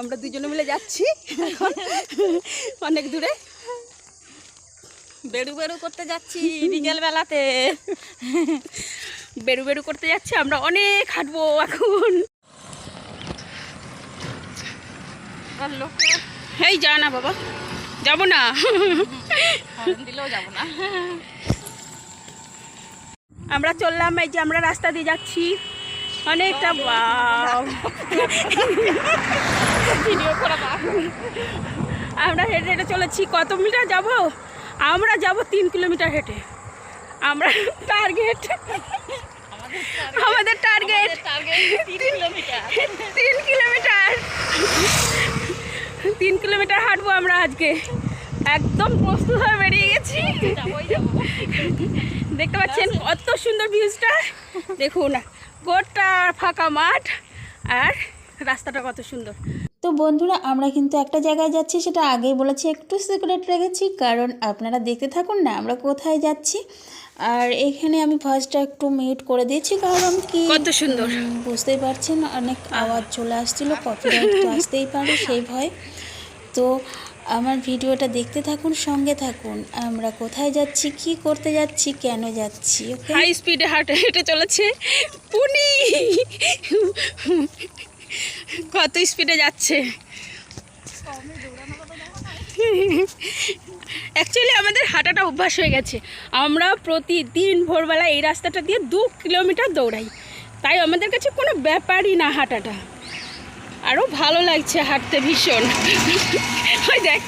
আমরা দুজনে মিলে যাচ্ছি। এখন অনেক দূরে। বেড়ু বেড়ু করতে যাচ্ছি বিকেল বেলাতে বেরু বেরু করতে যাচ্ছি আমরা অনেক হাঁটবো এখন। এই যা না বাবা যাব না। দিলেও যাব না। আমরা চললাম এই যে আমরা রাস্তা দিয়ে যাচ্ছি। অনেকটা আমরা হেঁটে হেঁটে চলেছি। কত মিটার যাব? আমরা যাব তিন কিলোমিটার হেঁটে। আমরা টার্গেট আমাদের টার্গেট তিন কিলোমিটার। তিন কিলোমিটার হাঁটবো আমরা আজকে। একদম প্রস্তুত হয়ে বেরিয়ে গেছি। দেখতে পাচ্ছেন কত সুন্দর ভিউজটা দেখুন গোটা ফাঁকা মাঠ আর রাস্তাটা কত সুন্দর। তো বন্ধুরা আমরা কিন্তু একটা জায়গায় যাচ্ছি সেটা আগেই বলেছি একটু সিক্রেট রেখেছি কারণ আপনারা দেখতে থাকুন না আমরা কোথায় যাচ্ছি। আর এখানে আমি ফার্স্টটা একটু মিউট করে দিয়েছি কারণ কি কত সুন্দর। বুঝতেই পারছেন অনেক আওয়াজ চলে আসছিল কপিরাইট তো আসতেই পারে সেই ভয়। তো আমার ভিডিওটা দেখতে থাকুন, সঙ্গে থাকুন। আমরা কোথায় যাচ্ছি, কি করতে যাচ্ছি, কেন যাচ্ছি হাই স্পিডে হাঁটে হেঁটে চলেছে পুনি। কত স্পিডে যাচ্ছে। অ্যাকচুয়ালি আমাদের হাঁটাটা অভ্যাস হয়ে গেছে। আমরা প্রতিদিন ভোরবেলা এই রাস্তাটা দিয়ে দু কিলোমিটার দৌড়াই। তাই আমাদের কাছে কোনো ব্যাপারই না হাঁটাটা। আরও ভালো লাগছে হাঁটতে ভীষণ। ওই দেখ,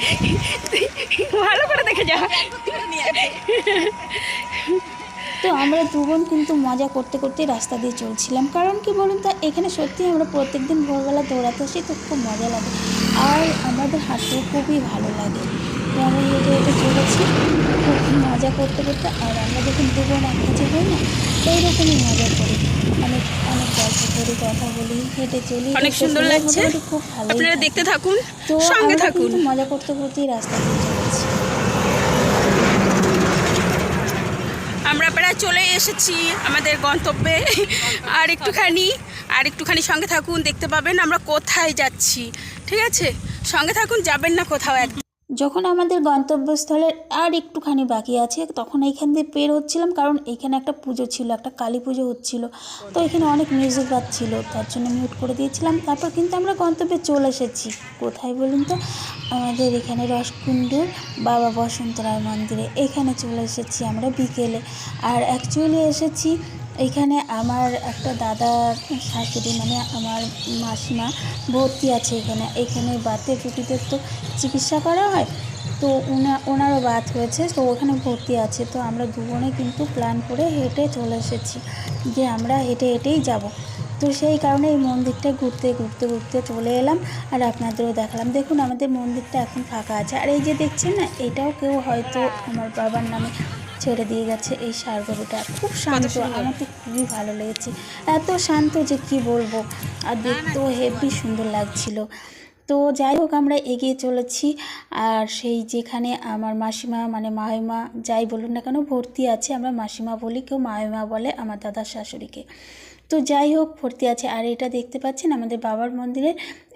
ভালো করে দেখে যা। তো আমরা দুবন কিন্তু মজা করতে করতে রাস্তা দিয়ে চলছিলাম। কারণ কি বলুন তো, এখানে সত্যি আমরা প্রত্যেকদিন ভোরবেলা দৌড়াতে আসি, তো খুব মজা লাগে। আর আমাদের হাঁটতেও খুবই ভালো লাগে। চলেছি খুব মজা করতে করতে আর আমরা যখন এক কাছে হই না এইরকমই মজা করি। অনেক অনেক গল্প করি কথা বলি হেঁটে চলি অনেক সুন্দর লাগছে। খুব ভালো আপনারা দেখতে থাকুন তো সঙ্গে থাকুন। মজা করতে করতেই রাস্তা দিয়ে চলেছি আমরা প্রায় চলে এসেছি আমাদের গন্তব্যে। আর একটুখানি আর একটুখানি সঙ্গে থাকুন দেখতে পাবেন আমরা কোথায় যাচ্ছি। ঠিক আছে? সঙ্গে থাকুন যাবেন না কোথাও একদম। যখন আমাদের গন্তব্যস্থলের আর একটুখানি বাকি আছে, তখন এইখান দিয়ে বের হচ্ছিলাম কারণ এখানে একটা পুজো ছিল, একটা কালী পুজো হচ্ছিল। তো এখানে অনেক মিউজিক বাজছিল, তার জন্য মিউট করে দিয়েছিলাম। তারপর কিন্তু আমরা গন্তব্যে চলে এসেছি। কোথায় বলুন তো? আমাদের এখানে রসকুণ্ড, বাবা বসন্ত রায় মন্দিরে। এখানে চলে এসেছি আমরা বিকেলে। আর অ্যাকচুয়ালি এসেছি এইখানে আমার একটা দাদা শাশুড়ি মানে আমার মাসিমা ভর্তি আছে এখানে। এখানে বাতের রুগীদের তো চিকিৎসা করা হয়, তো ওনা ওনারও বাত হয়েছে, তো ওখানে ভর্তি আছে। তো আমরা দুজনে কিন্তু প্ল্যান করে হেঁটে চলে এসেছি, যে আমরা হেঁটে হেঁটেই যাব। তো সেই কারণে এই মন্দিরটা ঘুরতে ঘুরতে ঘুরতে চলে এলাম আর আপনাদেরও দেখালাম। দেখুন, আমাদের মন্দিরটা এখন ফাঁকা আছে। আর এই যে দেখছেন না, এটাও কেউ হয়তো আমার বাবার নামে ছেড়ে দিয়ে গেছে এই সার গরুটা খুব শান্ত আমার তো খুবই ভালো লেগেছে। এত শান্ত যে কি বলব? আর দেখতেও হেভি সুন্দর লাগছিল। তো যাই হোক আমরা এগিয়ে চলেছি। আর সেই যেখানে আমার মাসিমা মানে মাহিমা যাই বলুন না কেন ভর্তি আছে আমরা মাসিমা বলি কেউ মাহিমা বলে আমার দাদার শাশুড়িকে। তো যাই হোক ভর্তি আছে। আর এটা দেখতে পাচ্ছেন আমাদের বাবার মন্দিরে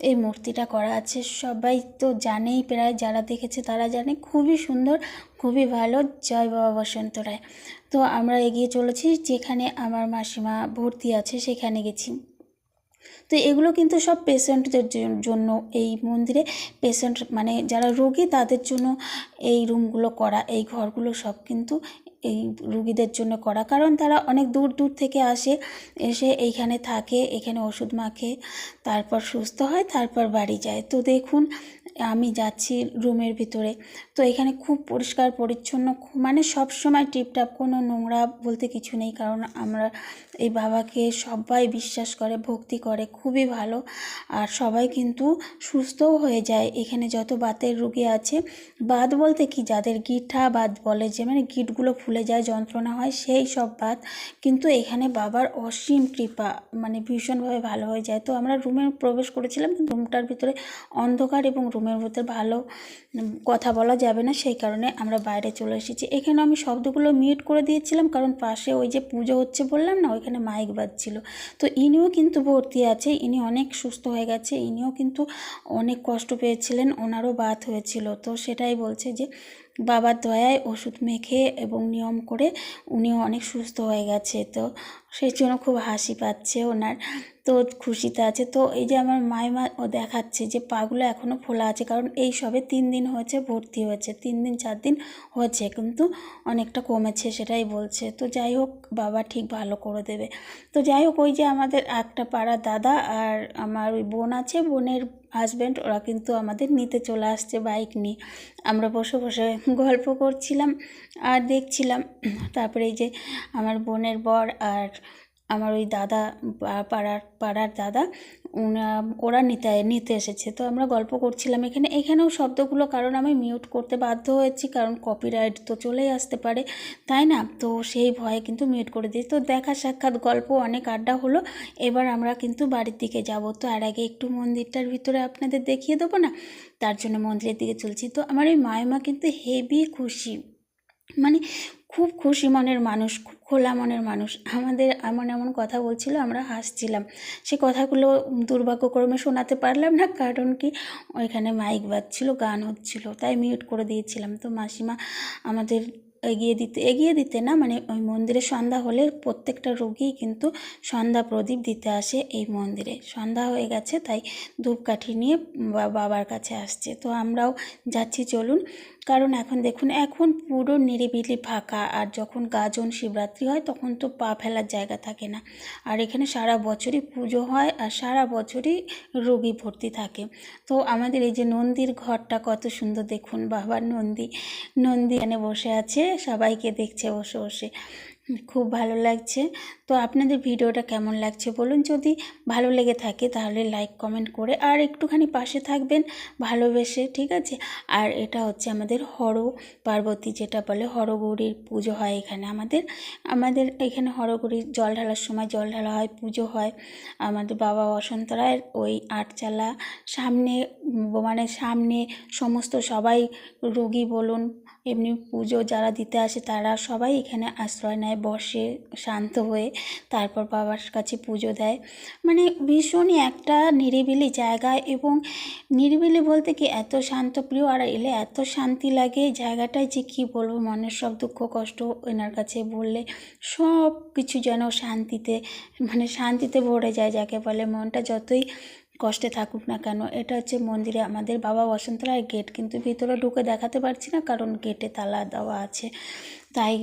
এই মূর্তিটা করা আছে। সবাই তো জানেই প্রায় যারা দেখেছে তারা জানে খুবই সুন্দর। খুবই ভালো। জয় বাবা বসন্ত রায়। তো আমরা এগিয়ে চলেছি যেখানে আমার মাসিমা ভর্তি আছে, সেখানে গেছি। তো এগুলো কিন্তু সব পেশেন্টদের জন্য এই মন্দিরে পেশেন্ট মানে যারা রোগী তাদের জন্য এই রুমগুলো করা, এই ঘরগুলো সব কিন্তু এই রুগীদের জন্য করা। কারণ তারা অনেক দূর দূর থেকে আসে, এসে এইখানে থাকে, এখানে ওষুধ মাখে, তারপর সুস্থ হয়, তারপর বাড়ি যায়। তো দেখুন, আমি যাচ্ছি রুমের ভিতরে। তো এখানে খুব পরিষ্কার, পরিচ্ছন্ন মানে সব সময় টিপটাপ, কোনো নোংরা বলতে কিছু নেই। কারণ আমরা এই বাবাকে সবাই বিশ্বাস করে, ভক্তি করে খুবই ভালো। আর সবাই কিন্তু সুস্থও হয়ে যায়। এখানে যত বাতের রুগী আছে, বাত বলতে কি? যাদের গিঠা বাত বলে যে মানে গিটগুলো ফুলে যায়, যন্ত্রণা হয়, সেই সব বাত। কিন্তু এখানে বাবার অসীম কৃপা মানে ভীষণভাবে ভালো হয়ে যায়। তো আমরা রুমে প্রবেশ করেছিলাম রুমটার ভিতরে অন্ধকার এবং রুমের ভিতরে ভালো কথা বলা যাবে না। সেই কারণে আমরা বাইরে চলে এসেছি। এখানে আমি শব্দগুলো মিউট করে দিয়েছিলাম, কারণ পাশে ওই যে পুজো হচ্ছে বললাম না, ওইখানে মাইক বাজছিল। তো ইনিও কিন্তু ভর্তি আছে। ইনি অনেক সুস্থ হয়ে গেছে, ইনিও কিন্তু অনেক কষ্ট পেয়েছিলেন, ওনারও বাত হয়েছিল। তো সেটাই বলছে যে বাবার দয়ায় ওষুধ মেখে এবং নিয়ম করে উনিও অনেক সুস্থ হয়ে গেছে, তো সেই জন্য খুব হাসি পাচ্ছে ওনার, তো খুশিতে আছে। তো এই যে আমার মাইমা ও দেখাচ্ছে যে পাগুলো এখনও ফোলা আছে, কারণ এই সবে তিন দিন হয়েছে, ভর্তি হয়েছে। তিন দিন, চার দিন হয়েছে কিন্তু অনেকটা কমেছে সেটাই বলছে। তো যাই হোক, বাবা ঠিক ভালো করে দেবে। তো যাই হোক, ওই যে আমাদের একটা পাড়া দাদা আর আমার ওই বোন আছে, বোনের হাজব্যান্ড ওরা কিন্তু আমাদের নিতে চলে আসছে বাইক নিয়ে। আমরা বসে বসে গল্প করছিলাম আর দেখছিলাম। তারপরে এই যে আমার বোনের বর আর আমার ওই দাদা পাড়ার পাড়ার দাদা ওরা নিতে নিতে এসেছে। তো আমরা গল্প করছিলাম এখানে। এখানেও শব্দগুলো কারণ আমি মিউট করতে বাধ্য হয়েছি, কারণ কপিরাইট তো চলেই আসতে পারে, তাই না? তো সেই ভয়ে কিন্তু মিউট করে দিই তো দেখা সাক্ষাৎ গল্প, অনেক আড্ডা হলো। এবার আমরা কিন্তু বাড়ির দিকে যাব। তো আর আগে একটু মন্দিরটার ভিতরে আপনাদের দেখিয়ে দেবো না? তার জন্য মন্দিরের দিকে চলছি। তো আমার এই মায়মা কিন্তু হেভি খুশি। মানে খুব খুশি মনের মানুষ, খুব খোলা মনের মানুষ। আমাদের এমন এমন কথা বলছিল, আমরা হাসছিলাম। সে কথাগুলো দুর্ভাগ্যক্রমে শোনাতে পারলাম না, কারণ কি? ওইখানে মাইক বাজছিল, গান হচ্ছিল, তাই মিউট করে দিয়েছিলাম। তো মাসিমা আমাদের এগিয়ে দিতে এগিয়ে দিতে না মানে ওই মন্দিরে সন্ধ্যা হলে প্রত্যেকটা রোগী কিন্তু সন্ধ্যা প্রদীপ দিতে আসে এই মন্দিরে। সন্ধ্যা হয়ে গেছে, তাই ধূপকাঠি নিয়ে বাবার কাছে আসছে। তো আমরাও যাচ্ছি, চলুন। কারণ এখন দেখুন, এখন পুরো নিরিবিলি ফাঁকা। আর যখন গাজন শিবরাত্রি হয়, তখন তো পা ফেলার জায়গা থাকে না। আর এখানে সারা বছরই পুজো হয় আর সারা বছরই রোগী ভর্তি থাকে। তো আমাদের এই যে নন্দীর ঘরটা কত সুন্দর দেখুন বাবার নন্দী নন্দী এখানে বসে আছে, সবাইকে দেখছে বসে বসে। খুব ভালো লাগছে। তো আপনাদের ভিডিওটা কেমন লাগছে বলুন? যদি ভালো লেগে থাকে তাহলে লাইক কমেন্ট করে আর একটুখানি পাশে থাকবেন ভালোবেসে, ঠিক আছে? আর এটা হচ্ছে আমাদের হর পার্বতী, যেটা বলে হরগৌরীর পুজো হয় এখানে আমাদের। আমাদের এখানে হরগৌরীর জল ঢালার সময় জল ঢালা হয়, পুজো হয়। আমাদের বাবা বসন্ত রায়ের ওই আটচালা সামনে মানে সামনে সমস্ত সবাই রোগী বলুন, এমনি পুজো যারা দিতে আসে তারা সবাই এখানে আশ্রয় নেয়, বসে শান্ত হয়ে তারপর বাবার কাছে পুজো দেয়। মানে ভীষণই একটা নিরিবিলি জায়গা এবং নিরিবিলি বলতে কি এত শান্ত, প্রিয় আর এলে এত শান্তি লাগে জায়গাটায় যে কী বলব, মনের সব দুঃখ কষ্ট এনার কাছে বললে সব কিছু যেন শান্তিতে মানে শান্তিতে ভরে যায় যাকে বলে মনটা। যতই কষ্টে থাকুক না কেন, এটা হচ্ছে মন্দিরে আমাদের বাবা বসন্ত রায় গেট কিন্তু ভিতরে ঢুকে দেখাতে পারছি না কারণ গেটে তালা দেওয়া আছে। তাই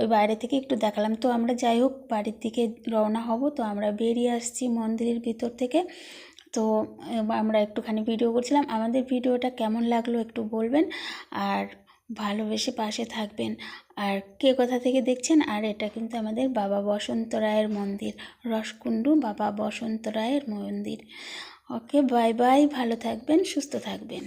ওই বাইরে থেকে একটু দেখালাম। তো আমরা যাই হোক, বাড়ির দিকে রওনা হব। তো আমরা বেরিয়ে আসছি মন্দিরের ভিতর থেকে। তো আমরা একটুখানি ভিডিও করছিলাম। আমাদের ভিডিওটা কেমন লাগল একটু বলবেন। আর ভালোবেসে পাশে থাকবেন। আর কে কোথা থেকে দেখছেন? আর এটা কিন্তু আমাদের বাবা বসন্ত রায়ের মন্দির, রসকুণ্ডু বাবা বসন্ত রায়ের মন্দির। ওকে বাই বাই ভালো থাকবেন সুস্থ থাকবেন।